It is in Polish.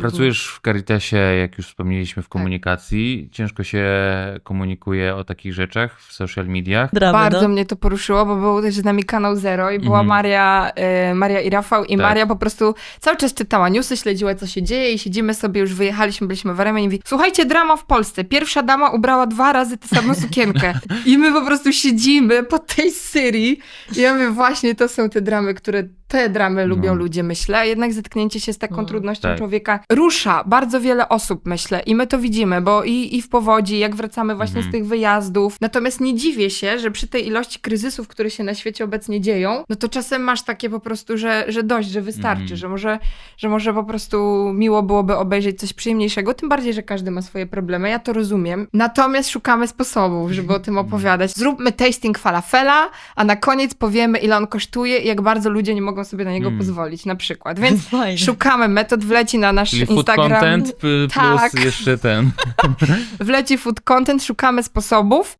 Pracujesz w Caritasie, jak już wspomnieliśmy, Tak. w komunikacji. Ciężko się komunikuje o takich rzeczach w social mediach. Dramy, Bardzo no. mnie to poruszyło, bo był też z nami kanał Zero i była Mhm. Maria, y, Maria i Rafał i Tak. Maria po prostu cały czas czytała newsy, śledziła co się dzieje i siedzimy sobie, już wyjechaliśmy, byliśmy w Aremie i mówi, słuchajcie, drama w Polsce. Pierwsza dama ubrała dwa razy tę samą sukienkę i my po prostu siedzimy po tej Syrii i ja mówię, właśnie to są te dramy, które te dramy lubią No. ludzie, myślę. Jednak zetknięcie się z taką Mm. trudnością Tak. człowieka rusza bardzo wiele osób, myślę, i my to widzimy, bo i, i w powodzi, jak wracamy właśnie Mhm. z tych wyjazdów. Natomiast nie dziwię się, że przy tej ilości kryzysów, które się na świecie obecnie dzieją, no to czasem masz takie po prostu, że, że dość, że wystarczy, Mhm. że, może, że może po prostu miło byłoby obejrzeć coś przyjemniejszego, tym bardziej, że każdy ma swoje problemy, ja to rozumiem. Natomiast szukamy sposobów, żeby o tym opowiadać. Zróbmy tasting falafela, a na koniec powiemy, ile on kosztuje i jak bardzo ludzie nie mogą sobie na niego Mm. pozwolić, na przykład. Więc Fajnie. szukamy metod, wleci na nasz Czyli food Instagram. content p- Tak. plus jeszcze ten. Wleci food content, szukamy sposobów